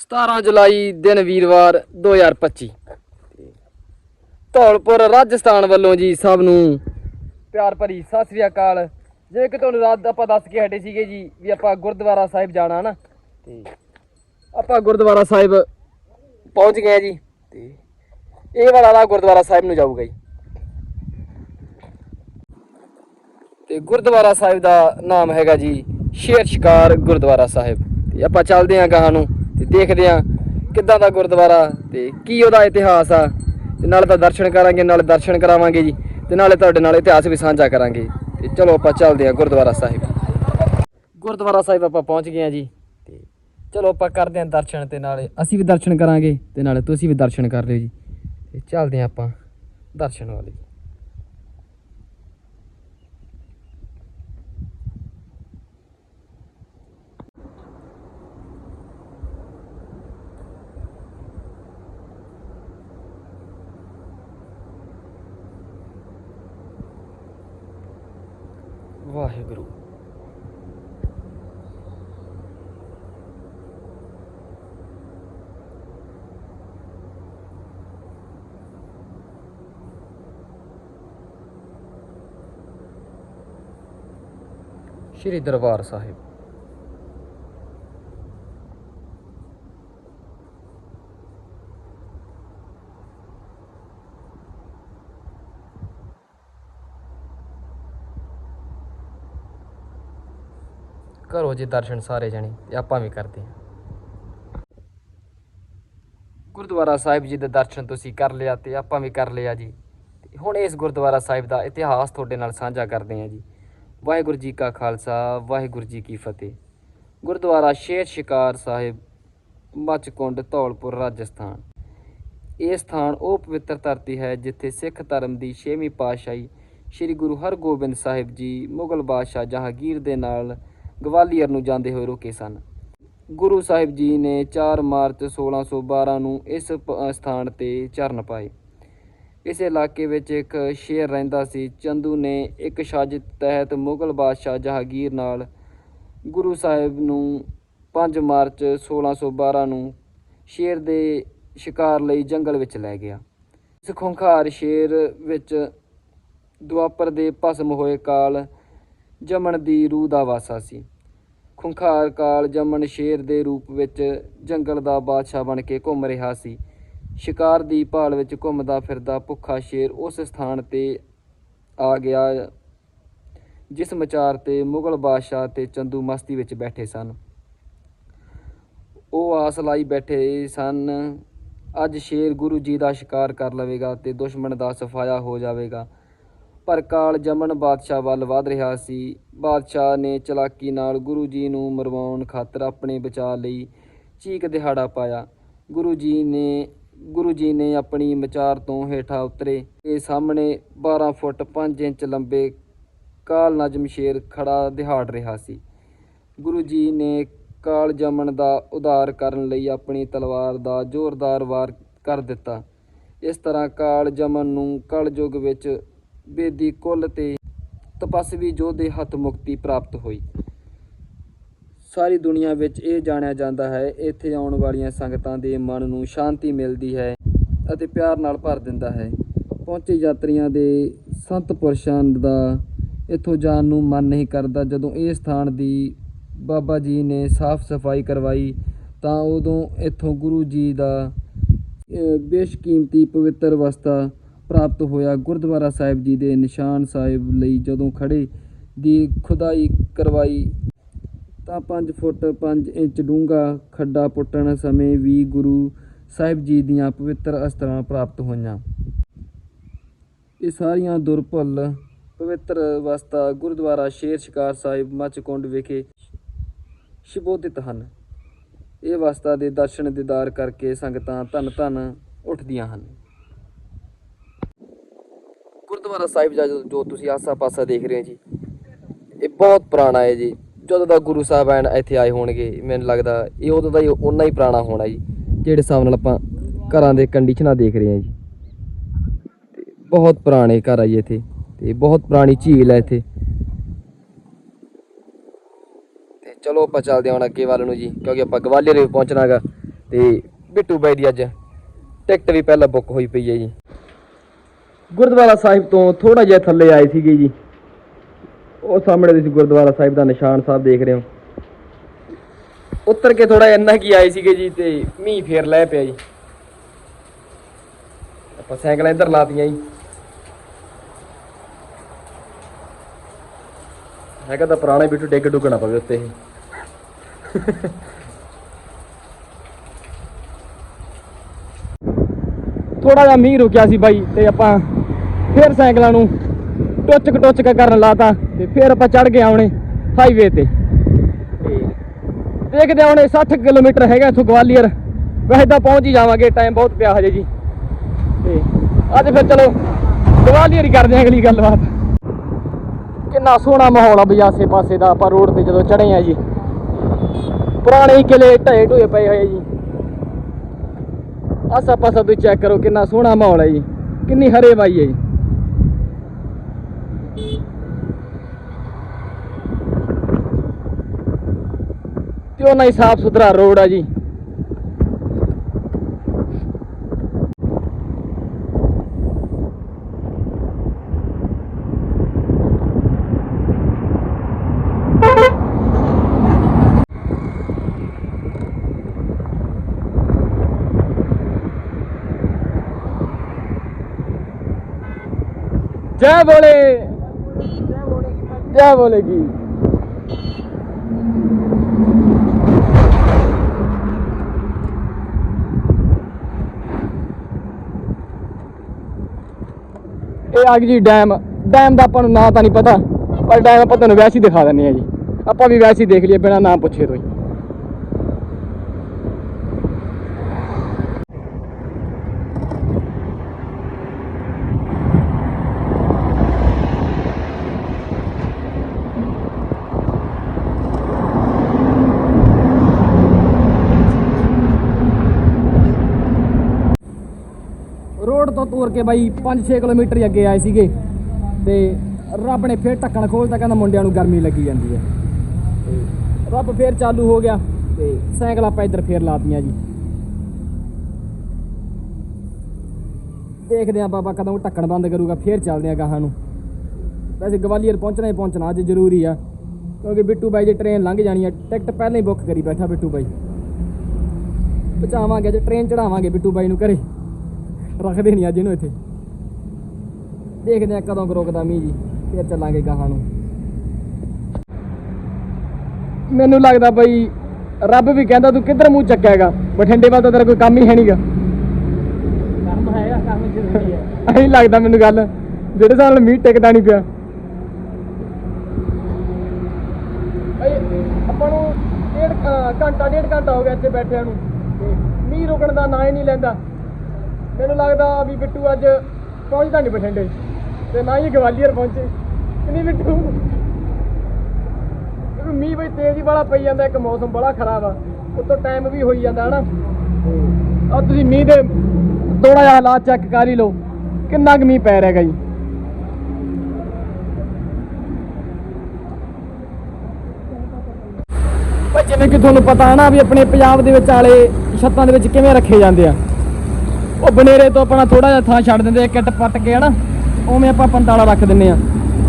17 ਜੁਲਾਈ ਦਿਨ ਵੀਰਵਾਰ 2025 ਧੌਲਪੁਰ ਰਾਜਸਥਾਨ ਵੱਲੋਂ ਜੀ ਸਭ ਨੂੰ ਪਿਆਰ ਭਰੀ ਸਤਿ ਸ੍ਰੀ ਅਕਾਲ। ਜੇ ਕਿ ਤੁਹਾਨੂੰ ਰਾਤ ਆਪਾਂ ਦੱਸ ਕੇ ਹਟੇ ਸੀਗੇ ਜੀ ਵੀ ਆਪਾਂ ਗੁਰਦੁਆਰਾ ਸਾਹਿਬ ਜਾਣਾ ਨਾ, ਤੇ ਆਪਾਂ ਗੁਰਦੁਆਰਾ ਸਾਹਿਬ ਪਹੁੰਚ ਗਏ ਆ ਜੀ, ਤੇ ਇਹ ਵਾਲਾ ਰਾਹ ਗੁਰਦੁਆਰਾ ਸਾਹਿਬ ਨੂੰ ਜਾਊਗਾ ਜੀ। ਤੇ ਗੁਰਦੁਆਰਾ ਸਾਹਿਬ ਦਾ ਨਾਮ ਹੈਗਾ ਜੀ ਸ਼ੇਰ ਸ਼ਿਕਾਰ ਗੁਰਦੁਆਰਾ ਸਾਹਿਬ। ਤੇ ਆਪਾਂ ਚੱਲਦੇ ਆਂ ਗਾਹਾਂ ਨੂੰ। ਤੇ ਦੇਖਦੇ ਆਂ ਕਿੱਦਾਂ ਦਾ ਗੁਰਦੁਆਰਾ ਤੇ ਕੀ ਉਹਦਾ ਇਤਿਹਾਸ ਆ। ਤੇ ਨਾਲੇ ਤਾਂ ਦਰਸ਼ਨ ਕਰਾਂਗੇ, ਨਾਲੇ ਦਰਸ਼ਨ ਕਰਾਵਾਂਗੇ ਜੀ, ਤੇ ਨਾਲੇ ਤੁਹਾਡੇ ਨਾਲ ਇਤਿਹਾਸ ਵੀ ਸਾਂਝਾ ਕਰਾਂਗੇ। ਤੇ ਚਲੋ ਆਪਾਂ ਚੱਲਦੇ ਆਂ ਗੁਰਦੁਆਰਾ ਸਾਹਿਬ। ਗੁਰਦੁਆਰਾ ਸਾਹਿਬ ਆਪਾਂ ਪਹੁੰਚ ਗਏ ਆਂ ਜੀ, ਤੇ ਚਲੋ ਆਪਾਂ ਕਰਦੇ ਆਂ ਦਰਸ਼ਨ ਤੇ ਨਾਲੇ ਅਸੀਂ ਵੀ ਦਰਸ਼ਨ ਕਰਾਂਗੇ, ਤੇ ਨਾਲੇ ਤੁਸੀਂ ਵੀ ਦਰਸ਼ਨ ਕਰ ਲਿਓ ਜੀ। ਤੇ ਚੱਲਦੇ ਆਂ ਆਪਾਂ ਦਰਸ਼ਨ ਵਾਲੇ। ਵਾਹਿਗੁਰੂ। ਸ਼੍ਰੀ ਦਰਬਾਰ ਸਾਹਿਬ। ਕਰੋ ਜੀ ਦਰਸ਼ਨ ਸਾਰੇ ਜਣੇ, ਤੇ ਆਪਾਂ ਵੀ ਕਰਦੇ ਹਾਂ। ਗੁਰਦੁਆਰਾ ਸਾਹਿਬ ਜੀ ਦੇ ਦਰਸ਼ਨ ਤੁਸੀਂ ਕਰ ਲਿਆ ਤੇ ਆਪਾਂ ਵੀ ਕਰ ਲਿਆ ਜੀ। ਹੁਣ ਇਸ ਗੁਰਦੁਆਰਾ ਸਾਹਿਬ ਦਾ ਇਤਿਹਾਸ ਤੁਹਾਡੇ ਨਾਲ ਸਾਂਝਾ ਕਰਦੇ ਹਾਂ ਜੀ। ਵਾਹਿਗੁਰੂ ਜੀ ਕਾ ਖਾਲਸਾ, ਵਾਹਿਗੁਰੂ ਜੀ ਕੀ ਫਤਿਹ। ਗੁਰਦੁਆਰਾ ਸ਼ੇਰ ਸ਼ਿਕਾਰ ਸਾਹਿਬ, ਮੱਚਕੁੰਡ, ਧੌਲਪੁਰ, ਰਾਜਸਥਾਨ। ਇਹ ਸਥਾਨ ਉਹ ਪਵਿੱਤਰ ਧਰਤੀ ਹੈ ਜਿੱਥੇ ਸਿੱਖ ਧਰਮ ਦੀ 6ਵੀਂ ਪਾਤਸ਼ਾਹੀ ਸ੍ਰੀ ਗੁਰੂ ਹਰਗੋਬਿੰਦ ਸਾਹਿਬ ਜੀ ਮੁਗਲ ਬਾਦਸ਼ਾਹ ਜਹਾਂਗੀਰ ਦੇ ਨਾਲ ਗਵਾਲੀਅਰ ਨੂੰ ਜਾਂਦੇ ਹੋਏ ਰੁਕੇ ਸਨ। ਗੁਰੂ ਸਾਹਿਬ ਜੀ ਨੇ 4 ਮਾਰਚ 1612 ਨੂੰ ਇਸ ਪ- ਸਥਾਨ ਤੇ ਚਰਨ ਪਾਏ। ਇਸ ਇਲਾਕੇ ਵਿੱਚ ਇੱਕ ਸ਼ੇਰ ਰਹਿੰਦਾ ਸੀ। ਚੰਦੂ ਨੇ ਇੱਕ ਸਾਜ਼ਿਸ਼ ਤਹਿਤ ਮੁਗਲ ਬਾਦਸ਼ਾਹ ਜਹਾਂਗੀਰ ਨਾਲ ਗੁਰੂ ਸਾਹਿਬ ਨੂੰ 5 ਮਾਰਚ 1612 ਨੂੰ ਸ਼ੇਰ ਦੇ ਸ਼ਿਕਾਰ ਲਈ ਜੰਗਲ ਵਿੱਚ ਲੈ ਗਿਆ। ਇਸ ਖੁੰਖਾਰ ਸ਼ੇਰ ਵਿੱਚ ਦੁਆਪਰ ਦੇ ਭਸਮ ਹੋਏ ਕਾਲ ਜਮਨ ਦੀ ਰੂਹ ਦਾ ਵਾਸਾ ਸੀ। ਖੁੰਖਾਰ ਕਾਲ ਜਮਨ ਸ਼ੇਰ ਦੇ ਰੂਪ ਵਿੱਚ ਜੰਗਲ ਦਾ ਬਾਦਸ਼ਾਹ ਬਣ ਕੇ ਘੁੰਮ ਰਿਹਾ ਸੀ। ਸ਼ਿਕਾਰ ਦੀ ਭਾਲ ਵਿੱਚ ਘੁੰਮਦਾ ਫਿਰਦਾ ਭੁੱਖਾ ਸ਼ੇਰ ਉਸ ਸਥਾਨ ਤੇ ਆ ਗਿਆ, ਜਿਸ ਮਚਾਰ ਤੇ ਮੁਗਲ ਬਾਦਸ਼ਾਹ ਤੇ ਚੰਦੂ ਮਸਤੀ ਵਿੱਚ ਬੈਠੇ ਸਨ। ਉਹ ਆਸ ਲਾਈ ਬੈਠੇ ਸਨ, ਅੱਜ ਸ਼ੇਰ ਗੁਰੂ ਜੀ ਦਾ ਸ਼ਿਕਾਰ ਕਰ ਲਵੇਗਾ ਤੇ ਦੁਸ਼ਮਣ ਦਾ ਸਫਾਇਆ ਹੋ ਜਾਵੇਗਾ। ਪਰ ਕਾਲ ਜਮਨ ਬਾਦਸ਼ਾਹ ਵੱਲ ਵਧ ਰਿਹਾ ਸੀ। ਬਾਦਸ਼ਾਹ ਨੇ ਚਲਾਕੀ ਨਾਲ ਗੁਰੂ ਜੀ ਨੂੰ ਮਰਵਾਉਣ ਖਾਤਰ ਆਪਣੇ ਬਚਾਅ ਲਈ ਚੀਕ ਦਿਹਾੜਾ ਪਾਇਆ। ਗੁਰੂ ਜੀ ਨੇ, ਗੁਰੂ ਜੀ ਨੇ ਆਪਣੀ ਮਚਾਰ ਤੋਂ ਹੇਠਾਂ ਉਤਰੇ। ਤੇ ਸਾਹਮਣੇ 12 ਫੁੱਟ 5 ਇੰਚ ਲੰਬੇ ਕਾਲ ਨਜਮ ਸ਼ੇਰ ਖੜਾ ਦਿਹਾੜ ਰਿਹਾ ਸੀ। ਗੁਰੂ ਜੀ ਨੇ ਕਾਲ ਜਮਨ ਦਾ ਉਧਾਰ ਕਰਨ ਲਈ ਆਪਣੀ ਤਲਵਾਰ ਦਾ ਜ਼ੋਰਦਾਰ ਵਾਰ ਕਰ ਦਿੱਤਾ। ਇਸ ਤਰ੍ਹਾਂ ਕਾਲ ਜਮਨ ਨੂੰ ਕਲਯੁਗ ਵਿੱਚ ਬੇਦੀ ਕੁੱਲ ਤੇ ਤਪਸਵੀ ਯੋਧੇ ਹੱਥ ਮੁਕਤੀ ਪ੍ਰਾਪਤ ਹੋਈ। ਸਾਰੀ ਦੁਨੀਆ ਵਿੱਚ ਇਹ ਜਾਣਿਆ ਜਾਂਦਾ ਹੈ, ਇੱਥੇ ਆਉਣ ਵਾਲੀਆਂ ਸੰਗਤਾਂ ਦੇ ਮਨ ਨੂੰ ਸ਼ਾਂਤੀ ਮਿਲਦੀ ਹੈ ਅਤੇ ਪਿਆਰ ਨਾਲ ਭਰ ਦਿੰਦਾ ਹੈ। ਪਹੁੰਚੇ ਯਾਤਰੀਆਂ ਦੇ ਸੰਤ ਪੁਰਸ਼ਾਂ ਦਾ ਇੱਥੋਂ ਜਾਣ ਨੂੰ ਮਨ ਨਹੀਂ ਕਰਦਾ। ਜਦੋਂ ਇਹ ਸਥਾਨ ਦੀ ਬਾਬਾ ਜੀ ਨੇ ਸਾਫ਼ ਸਫ਼ਾਈ ਕਰਵਾਈ, ਤਾਂ ਉਦੋਂ ਇੱਥੋਂ ਗੁਰੂ ਜੀ ਦਾ ਬੇਸ਼ਕੀਮਤੀ ਪਵਿੱਤਰ ਵਸਤਾ ਪ੍ਰਾਪਤ ਹੋਇਆ। ਗੁਰਦੁਆਰਾ ਸਾਹਿਬ ਜੀ ਦੇ ਨਿਸ਼ਾਨ ਸਾਹਿਬ ਲਈ ਜਦੋਂ ਖੜੇ ਦੀ ਖੁਦਾਈ ਕਰਵਾਈ, ਤਾਂ 5 ਫੁੱਟ 5 ਇੰਚ ਡੂੰਘਾ ਖੱਡਾ ਪੁੱਟਣ ਸਮੇਂ ਵੀ ਗੁਰੂ ਸਾਹਿਬ ਜੀ ਦੀਆਂ ਪਵਿੱਤਰ ਅਸਤਰਾਂ ਪ੍ਰਾਪਤ ਹੋਈਆਂ। ਇਹ ਸਾਰੀਆਂ ਦੁਰਭਲ ਪਵਿੱਤਰ ਅਵਸਥਾ ਗੁਰਦੁਆਰਾ ਸ਼ੇਰ ਸ਼ਿਕਾਰ ਸਾਹਿਬ ਮੱਚਕੁੰਡ ਵਿਖੇ ਸ਼ਿਬੋਧਿਤ ਹਨ। ਇਹ ਵਸਤਾ ਦੇ ਦਰਸ਼ਨ ਦੀਦਾਰ ਕਰਕੇ ਸੰਗਤਾਂ ਧੰਨ ਧੰਨ ਉੱਠਦੀਆਂ ਹਨ। ਗੁਰਦੁਆਰਾ ਸਾਹਿਬ ਜੋ ਤੁਸੀਂ ਆਸਾ-ਪਾਸਾ ਦੇਖ ਰਹੇ ਹੋ ਜੀ, ਇਹ ਬਹੁਤ ਪੁਰਾਣਾ ਹੈ ਜੀ। ਜਦੋਂ ਦਾ ਗੁਰੂ ਸਾਹਿਬਾਨ ਇੱਥੇ ਆਏ ਹੋਣਗੇ, ਮੈਨੂੰ ਲੱਗਦਾ ਇਹ ਉਦੋਂ ਦਾ ਹੀ ਉਨਾ ਹੀ ਪੁਰਾਣਾ ਹੋਣਾ ਜੀ, ਜਿਹੜੇ ਹਿਸਾਬ ਨਾਲ ਆਪਾਂ ਘਰਾਂ ਦੇ ਕੰਡੀਸ਼ਨਾਂ ਦੇਖ ਰਹੇ ਹਾਂ ਜੀ। ਬਹੁਤ ਪੁਰਾਣੇ ਘਰ ਆ ਜੀ ਇੱਥੇ, ਤੇ ਬਹੁਤ ਪੁਰਾਣੀ ਝੀਲ ਹੈ ਇੱਥੇ। ਤੇ ਚਲੋ ਆਪਾਂ ਚੱਲਦੇ ਹਾਂ ਅੱਗੇ ਵੱਲ ਨੂੰ ਜੀ, ਕਿਉਂਕਿ ਆਪਾਂ ਗਵਾਲੀਅਰ ਵੀ ਪਹੁੰਚਣਾਗਾ ਤੇ ਬਿੱਟੂ ਬਾਈ ਦੀ ਅੱਜ ਟਿਕਟ ਵੀ ਪਹਿਲਾਂ ਬੁੱਕ ਹੋਈ ਪਈ ਹੈ ਜੀ। ਗੁਰਦੁਆਰਾ ਸਾਹਿਬ ਤੋਂ ਥੋੜਾ ਜਿਹਾ ਥੱਲੇ ਆਏ ਸੀਗੇ ਜੀ। ਉਹ ਸਾਹਮਣੇ ਤੁਸੀਂ ਗੁਰਦੁਆਰਾ ਸਾਹਿਬ ਦਾ ਨਿਸ਼ਾਨ ਸਾਹਿਬ ਦੇਖ ਰਹੇ ਹੋ। ਉੱਤਰ ਕੇ ਥੋੜਾ ਇੰਨਾ ਕੀ ਆਏ ਸੀਗੇ ਜੀ ਤੇ ਮੀਂਹ ਫੇਰ ਲੈ ਪਿਆ ਜੀ। ਆਪਾਂ ਸਾਈਕਲਾਂ ਇੱਧਰ ਲਾਤੀਆਂ ਜੀ। ਹੈਗਾ ਤਾਂ ਪੁਰਾਣੇ ਬਿੱਟੂ ਡਿੱਗ ਡੁੱਗਣਾ ਪਵੇ ਉੱਤੇ। ਹੀ ਥੋੜਾ ਜਿਹਾ ਮੀਂਹ ਰੁਕਿਆ ਸੀ ਬਾਈ ਤੇ ਆਪਾਂ ਫੇਰ ਸਾਈਕਲਾਂ ਨੂੰ ਟੁੱਚਕ ਟੁੱਚਕ ਕਰਨ ਲਾਤਾ ਤੇ ਫੇਰ ਆਪਾਂ ਚੜ ਗਏ ਆਉਣੇ ਹਾਈਵੇ ਤੇ। ਤੇ ਦੇਖਦੇ ਹਾਂ ਹੁਣ ਇਹ 60 ਕਿਲੋਮੀਟਰ ਹੈਗਾ ਇੱਥੋਂ ਗਵਾਲੀਅਰ। ਵੈਸੇ ਤਾਂ ਪਹੁੰਚ ਹੀ ਜਾਵਾਂਗੇ ਟਾਈਮ ਬਹੁਤ ਪਿਆ ਹਜੇ ਜੀ। ਤੇ ਅੱਜ ਫਿਰ ਚਲੋ ਗਵਾਲੀਅਰ ਹੀ ਕਰਦੇ ਹਾਂ ਅਗਲੀ ਗੱਲਬਾਤ। ਕਿੰਨਾ ਸੋਹਣਾ ਮਾਹੌਲ ਆ ਬਈ ਆਸੇ ਪਾਸੇ ਦਾ ਆਪਾਂ ਰੋਡ ਤੇ ਜਦੋਂ ਚੜੇ ਆ ਜੀ। ਪੁਰਾਣੇ ਹੀ ਕਿਲੇ ਢਏ ਢੋਏ ਪਏ ਹੋਏ ਜੀ। ਆਸਾ ਪਾਸਾ ਤੁਸੀਂ ਚੈੱਕ ਕਰੋ ਕਿੰਨਾ ਸੋਹਣਾ ਮਾਹੌਲ ਹੈ ਜੀ, ਕਿੰਨੀ ਹਰੇ ਬਾਈ ਹੈ ਜੀ। ਤੇ ਉਹਨਾਂ ਹੀ ਸਾਫ਼ ਸੁਥਰਾ ਰੋਡ ਆ ਜੀ। ਜੈ ਬੋਲੇ। ਜੈ ਬੋਲੇ ਕੀ ਇਹ ਆ ਗਈ ਜੀ ਡੈਮ। ਡੈਮ ਦਾ ਆਪਾਂ ਨੂੰ ਨਾਂ ਤਾਂ ਨਹੀਂ ਪਤਾ, ਪਰ ਡੈਮ ਆਪਾਂ ਤੁਹਾਨੂੰ ਵੈਸੇ ਹੀ ਦਿਖਾ ਦਿੰਨੇ ਆ ਜੀ। ਆਪਾਂ ਵੀ ਵੈਸੇ ਹੀ ਦੇਖ ਲਈਏ, ਬਿਨਾ ਨਾਂ ਪੁੱਛੇ ਤੋਂ ਤੋਂ ਤੋਰ ਕੇ ਬਾਈ 5-6 ਕਿਲੋਮੀਟਰ ਅੱਗੇ ਆਏ ਸੀਗੇ। ਤੇ ਰੱਬ ਨੇ ਫੇਰ ਢੱਕਣ ਖੋਲਤਾ, ਕਹਿੰਦਾ ਮੁੰਡਿਆਂ ਨੂੰ ਗਰਮੀ ਲੱਗੀ ਜਾਂਦੀ ਹੈ। ਤੇ ਰੱਬ ਫੇਰ ਚਾਲੂ ਹੋ ਗਿਆ ਤੇ ਸਾਈਕਲ ਆਪਾਂ ਇੱਧਰ ਫੇਰ ਲਾਤੀਆਂ ਜੀ। ਦੇਖਦੇ ਆ ਬਾਬਾ ਕਦੋਂ ਢੱਕਣ ਬੰਦ ਕਰੂਗਾ, ਫੇਰ ਚੱਲਦੇ ਆ ਗਾਹਾਂ ਨੂੰ। ਵੈਸੇ ਗਵਾਲੀਅਰ ਪਹੁੰਚਣਾ ਹੀ ਪਹੁੰਚਣਾ, ਅੱਜ ਜ਼ਰੂਰੀ ਆ। ਕਿਉਂਕਿ ਬਿੱਟੂ ਬਾਈ ਜੇ ਟ੍ਰੇਨ ਲੰਘ ਜਾਣੀ ਆ, ਟਿਕਟ ਪਹਿਲਾਂ ਹੀ ਬੁੱਕ ਕਰੀ ਬੈਠਾ ਬਿੱਟੂ ਬਾਈ। ਪਹੁੰਚਾਵਾਂਗੇ ਜੇ ਟ੍ਰੇਨ ਚੜਾਵਾਂਗੇ ਬਿੱਟੂ ਬਾਈ ਨੂੰ ਘਰੇ। ਰੱਖਦੇ ਨਹੀਂ ਅੱਜ ਇਹਨੂੰ ਇੱਥੇ। ਦੇਖਦੇ ਆ ਕਦੋਂ ਰੁਕਦਾ ਮੀਂਹ ਜੀ ਫਿਰ ਚੱਲਾਂਗੇ ਗਾਹਾਂ ਨੂੰ। ਮੈਨੂੰ ਲੱਗਦਾ ਬਈ ਰੱਬ ਵੀ ਕਹਿੰਦਾ ਤੂੰ ਕਿੱਧਰ ਮੂੰਹ ਚੱਕਿਆਗਾ ਬਠਿੰਡੇ ਵੱਲ ਤਾਂ ਤੇਰਾ ਕੋਈ ਕੰਮ ਹੀ ਹੈ ਨਹੀਂਗਾ ਕੰਮ ਹੈਗਾ ਕੰਮ ਜ਼ਰੂਰੀ ਹੈ। ਐਂ ਲੱਗਦਾ ਮੈਨੂੰ ਗੱਲ ਜਿਹੜੇ ਨਾਲ ਮੀਂਹ ਟਿਕਦਾ ਨਹੀਂ ਪਿਆ। ਆਪਾਂ ਨੂੰ ਡੇਢ ਘੰਟਾ ਡੇਢ ਘੰਟਾ ਹੋ ਗਿਆ ਇੱਥੇ ਬੈਠਿਆਂ ਨੂੰ। ਮੀਂਹ ਰੁਕਣ ਦਾ ਨਾਂ ਹੀ ਨਹੀਂ ਲੈਂਦਾ। ਮੈਨੂੰ ਲੱਗਦਾ ਵੀ ਬਿੱਟੂ ਅੱਜ ਪਹੁੰਚਦਾ ਨਹੀਂ ਬਠਿੰਡੇ। ਤੇ ਨਾ ਹੀ ਗਵਾਲੀਅਰ ਪਹੁੰਚੇ। ਕਿ ਨਹੀਂ ਬਿੱਟੂ? ਕਿਉਂਕਿ ਮੀਂਹ ਬਈ ਤੇਜ਼ ਹੀ ਵਾਲਾ ਪਈ ਜਾਂਦਾ, ਇੱਕ ਮੌਸਮ ਬੜਾ ਖਰਾਬ ਆ। ਉੱਤੋਂ ਟਾਈਮ ਵੀ ਹੋਈ ਜਾਂਦਾ, ਹਨਾ? ਆ ਤੁਸੀਂ ਮੀਂਹ ਦੇ ਥੋੜਾ ਜਿਹਾ ਹਾਲਾਤ ਚੈੱਕ ਕਰ ਹੀ ਲਓ। ਕਿੰਨਾ ਕੁ ਮੀਂਹ ਪੈ ਰਿਹਾ ਹੈਗਾ ਜੀ? ਜਿਵੇਂ ਕਿ ਤੁਹਾਨੂੰ ਪਤਾ ਹੈ ਨਾ ਵੀ ਆਪਣੇ ਪੰਜਾਬ ਦੇ ਵਿੱਚ ਆਲੇ ਛੱਤਾਂ ਦੇ ਵਿੱਚ ਕਿਵੇਂ ਰੱਖੇ ਜਾਂਦੇ ਆ? ਉਹ ਬਨੇਰੇ ਤੋਂ ਆਪਣਾ ਥੋੜਾ ਜਿਹਾ ਥਾਂ ਛੱਡ ਦਿੰਦੇ ਕਿੱਟ ਪੱਟ ਕੇ ਹਨਾ, ਉਵੇਂ ਆਪਾਂ ਪੰਤਾਲਾ ਰੱਖ ਦਿੰਨੇ ਆ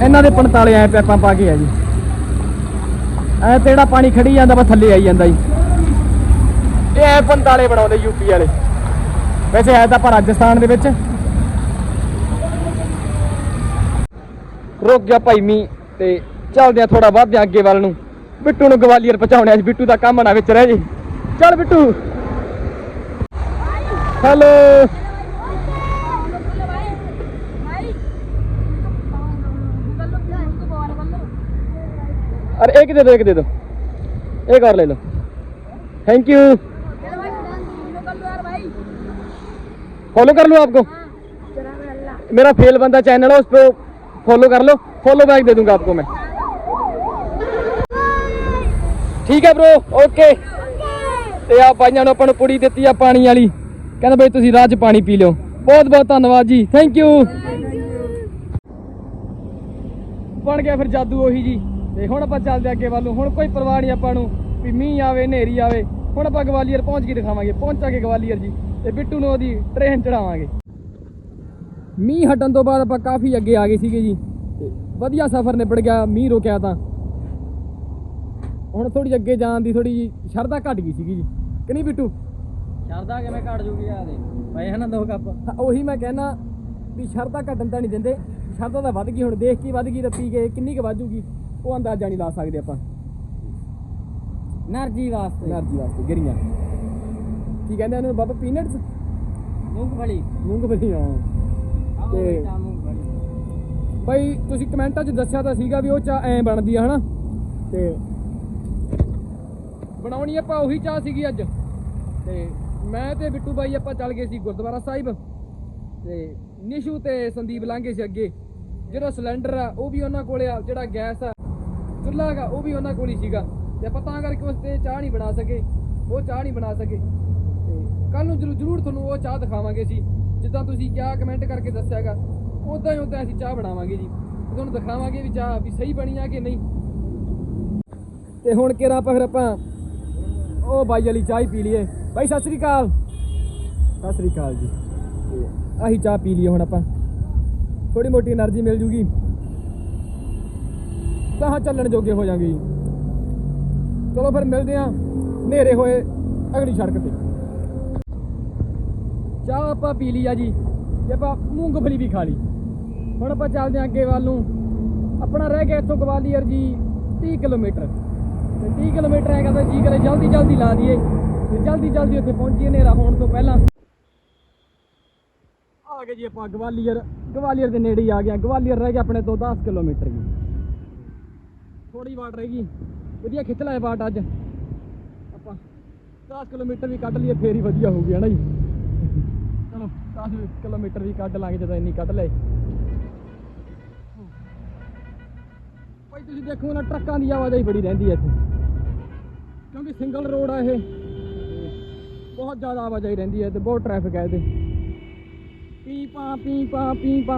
ਇਹਨਾਂ ਦੇ ਪੰਤਾਲੇ ਐ ਪੈਪਾਂ ਪਾ ਕੇ ਆ ਜੀ ਐ ਤੇ ਪਾਣੀ ਖੜੀ ਜਾਂਦਾ ਵਾ ਥੱਲੇ ਆਈ ਜਾਂਦਾ ਜੀ। ਇਹ ਐ ਪੰਤਾਲੇ ਬਣਾਉਂਦੇ ਯੂਪੀ ਵਾਲੇ। ਵੈਸੇ ਹੈ ਤਾਂ ਆਪਾਂ ਰਾਜਸਥਾਨ ਦੇ ਵਿੱਚ। ਰੁਕ ਗਿਆ ਭਾਈ ਮੀ ਤੇ ਚੱਲਦੇ ਆ ਥੋੜਾ ਵੱਧਦੇ ਆ ਅੱਗੇ ਵੱਲ ਨੂੰ। ਬਿੱਟੂ ਨੂੰ ਗਵਾਲੀਅਰ ਪਹੁੰਚਾਉਣੇ ਅੱਜ ਬਿੱਟੂ ਦਾ ਕੰਮ ਨਾ ਵਿੱਚ ਰਹਿ ਜੇ। ਚੱਲ ਬਿੱਟੂ। हेलो अरे एक दे दो एक दे दो एक और ले लो थैंक यू फॉलो कर लो आपको मेरा फेल बंदा चैनल है उस पर फॉलो कर लो फॉलो बैक दे दूंगा आपको मैं ਠੀਕ ਹੈ bro ਓਕੇ ਤੇ ਆ ਭਾਈਆਂ ਨੂੰ ਆਪਾਂ ਨੂੰ ਪੁੜੀ ਦਿੱਤੀ ਆ ਪਾਣੀ ਵਾਲੀ ਕਹਿੰਦਾ ਬਈ ਤੁਸੀਂ ਰਾਹ 'ਚ ਪਾਣੀ ਪੀ ਲਿਓ। ਬਹੁਤ ਬਹੁਤ ਧੰਨਵਾਦ ਜੀ। ਥੈਂਕ ਯੂ ਬਣ ਗਿਆ ਫਿਰ ਜਾਦੂ ਉਹੀ ਜੀ। ਤੇ ਹੁਣ ਆਪਾਂ ਚੱਲਦੇ ਅੱਗੇ ਵੱਲ ਨੂੰ। ਹੁਣ ਕੋਈ ਪਰਵਾਹ ਨਹੀਂ ਆਪਾਂ ਨੂੰ ਵੀ ਮੀਂਹ ਆਵੇ, ਹਨੇਰੀ ਆਵੇ। ਹੁਣ ਆਪਾਂ ਗਵਾਲੀਅਰ ਪਹੁੰਚ ਕੇ ਦਿਖਾਵਾਂਗੇ। ਪਹੁੰਚਾਂਗੇ ਗਵਾਲੀਅਰ ਜੀ। ਤੇ ਬਿੱਟੂ ਨੂੰ ਉਹਦੀ ਟ੍ਰੇਨ ਚੜਾਵਾਂਗੇ। ਮੀਂਹ ਹਟਣ ਤੋਂ ਬਾਅਦ ਆਪਾਂ ਕਾਫੀ ਅੱਗੇ ਆ ਗਏ ਸੀਗੇ ਜੀ। ਤੇ ਵਧੀਆ ਸਫ਼ਰ ਨਿਬੜ ਗਿਆ, ਮੀਂਹ ਰੁਕਿਆ ਤਾਂ। ਹੁਣ ਥੋੜੀ ਅੱਗੇ ਜਾਣ ਦੀ ਥੋੜੀ ਜੀ ਸ਼ਰਧਾ ਘਟ ਗਈ ਸੀਗੀ ਜੀ। ਕਿ ਨਹੀਂ ਬਿੱਟੂ? ਸ਼ਰਦਾ ਕਿਵੇਂ ਘਟ ਜੂਗੀ ਆ ਦੇ? ਪਏ ਹਨ ਦੋ ਕੱਪ। ਉਹੀ ਮੈਂ ਕਹਿੰਦਾ ਵੀ ਸ਼ਰਦਾ ਘਟਣ ਤਾਂ ਨਹੀਂ ਦਿੰਦੇ। ਸ਼ਰਦਾ ਤਾਂ ਵੱਧ ਗਈ ਹੁਣ ਦੇਖ ਕੇ ਵੱਧ ਗਈ ਤਾਂ ਪੀ ਕੇ ਕਿੰਨੀ ਕੁ ਵੱਧ ਜੂਗੀ। ਉਹ ਅੰਦਾਜ਼ਾ ਨਹੀਂ ਲਾ ਸਕਦੇ ਆਪਾਂ। ਨਰਜੀ ਵਾਸਤੇ। ਨਰਜੀ ਵਾਸਤੇ ਗਿਰੀਆਂ। ਕੀ ਕਹਿੰਦੇ ਇਹਨੂੰ ਬਾਬਾ ਪੀਨਟਸ ਮੂੰਗਫਲੀ। ਮੂੰਗਫਲੀ ਹਾਂ। ਤੇ ਭਾਈ ਤੁਸੀਂ ਕਮੈਂਟਾਂ 'ਚ ਦੱਸਿਆ ਤਾਂ ਸੀਗਾ ਵੀ ਉਹ ਚਾਹ ਐ ਬਣਦੀ ਆ ਹਨਾ? ਤੇ ਬਣਾਉਣੀ ਆਪਾਂ ਉਹੀ ਚਾਹ ਸੀਗੀ ਅੱਜ। ਤੇ ਮੈਂ ਤੇ ਬਿੱਟੂ ਬਾਈ ਆਪਾਂ ਚੱਲ ਗਏ ਸੀ ਗੁਰਦੁਆਰਾ ਸਾਹਿਬ ਤੇ ਨਿਸ਼ੂ ਤੇ ਸੰਦੀਪ ਲਾਂਘੇ ਸੀ ਅੱਗੇ। ਜਿਹੜਾ ਸਿਲੰਡਰ ਆ, ਉਹ ਵੀ ਉਹਨਾਂ ਕੋਲੇ ਆ, ਜਿਹੜਾ ਗੈਸ ਆ, ਚੁੱਲ੍ਹਾ ਹੈਗਾ, ਉਹ ਵੀ ਉਹਨਾਂ ਕੋਲ ਹੀ ਸੀਗਾ। ਤੇ ਆਪਾਂ ਤਾਂ ਕਰਕੇ ਉਸ ਤੇ ਚਾਹ ਨਹੀਂ ਬਣਾ ਸਕੇ, ਉਹ ਚਾਹ ਨਹੀਂ ਬਣਾ ਸਕੇ। ਤੇ ਕੱਲ ਨੂੰ ਜ਼ਰੂਰ ਜ਼ਰੂਰ ਤੁਹਾਨੂੰ ਉਹ ਚਾਹ ਦਿਖਾਵਾਂਗੇ ਸੀ ਜਿੱਦਾਂ ਤੁਸੀਂ ਕਿਹਾ ਕਮੈਂਟ ਕਰਕੇ ਦੱਸਿਆਗਾ ਉਦਾਂ ਹੀ ਉਦਾਂ ਅਸੀਂ ਚਾਹ ਬਣਾਵਾਂਗੇ ਜੀ। ਤੁਹਾਨੂੰ ਦਿਖਾਵਾਂਗੇ ਵੀ ਚਾਹ ਵੀ ਸਹੀ ਬਣੀ ਆ ਕਿ ਨਹੀਂ। ਤੇ ਹੁਣ ਕਿਹੜਾ ਆਪਾਂ ਫਿਰ ਆਪਾਂ ਉਹ ਬਾਈ ਵਾਲੀ ਚਾਹ ਹੀ ਪੀ ਲਈਏ। ਬਾਈ, ਸਤਿ ਸ੍ਰੀ ਅਕਾਲ। ਸਤਿ ਸ੍ਰੀ ਅਕਾਲ ਜੀ। ਆਹੀ ਚਾਹ ਪੀ ਲਈਏ ਹੁਣ ਆਪਾਂ। ਥੋੜੀ ਮੋਟੀ એનર્ਜੀ ਮਿਲ ਜੂਗੀ। ਤਾਂ ਚੱਲਣ ਜੋਗੇ ਹੋ ਜਾਾਂਗੇ ਚਲੋ ਫਿਰ ਮਿਲਦੇ ਆਂ ਹਨੇਰੇ ਹੋਏ ਅਗਲੀ ਸੜਕ ਤੇ। ਚਾਹ ਆਪਾਂ ਪੀ ਲਈ ਆ ਜੀ। ਤੇ ਆਪਾਂ ਮੂੰਗਫਲੀ ਵੀ ਖਾ ਲਈ। ਹੁਣ ਆਪਾਂ ਚੱਲਦੇ ਆਂ ਅੱਗੇ ਵੱਲ ਨੂੰ। ਆਪਣਾ ਰਹਿ ਗਿਆ ਇੱਥੋਂ ਗਵਾਲੀਅਰ ਜੀ 30 ਕਿਲੋਮੀਟਰ। ਤੇ 30 ਕਿਲੋਮੀਟਰ ਹੈਗਾ ਤਾਂ ਜੀ ਕਰੇ ਜਲਦੀ ਜਲਦੀ ਲਾ ਦਈਏ। ਤੇ ਜਲਦੀ ਜਲਦੀ ਉੱਥੇ ਪਹੁੰਚੀਏ ਹਨੇਰਾ ਹੋਣ ਤੋਂ ਪਹਿਲਾਂ। ਆ ਗਏ ਜੀ ਆਪਾਂ ਗਵਾਲੀਅਰ। ਗਵਾਲੀਅਰ ਦੇ ਨੇੜੇ ਆ ਗਿਆ ਗਵਾਲੀਅਰ ਰਹਿ ਗਿਆ ਆਪਣੇ ਤੋਂ 10 ਕਿਲੋਮੀਟਰ ਜੀ। ਥੋੜੀ ਵਾਟ ਰਹਿ ਗਈ। ਵਧੀਆ ਖਿੱਚ ਲਾਏ ਵਾਟ ਅੱਜ। ਆਪਾਂ 10 ਕਿਲੋਮੀਟਰ ਵੀ ਕੱਢ ਲਈਏ, ਫੇਰ ਹੀ ਵਧੀਆ ਹੋ ਹੋਊਗੀ ਨਾ ਜੀ? ਚਲੋ 10 ਕਿਲੋਮੀਟਰ ਵੀ ਕੱਢ ਲਾਂਗੇ ਜਦੋਂ ਇੰਨੀ ਕੱਢ ਲਏ। ਭਾਈ ਤੁਸੀਂ ਦੇਖੋ ਨਾ ਟਰੱਕਾਂ ਦੀ ਆਵਾਜਾਈ ਬੜੀ ਰਹਿੰਦੀ ਹੈ ਇੱਥੇ। ਕਿਉਂਕਿ ਸਿੰਗਲ ਰੋਡ ਆ ਇਹ। ਬਹੁਤ ਜ਼ਿਆਦਾ ਆਵਾਜਾਈ ਰਹਿੰਦੀ ਹੈ ਤੇ ਬਹੁਤ ਟ੍ਰੈਫਿਕ ਹੈ ਇਹਦੇ। ਪੀ ਪਾ ਪੀ ਪਾ ਪੀ ਪਾ,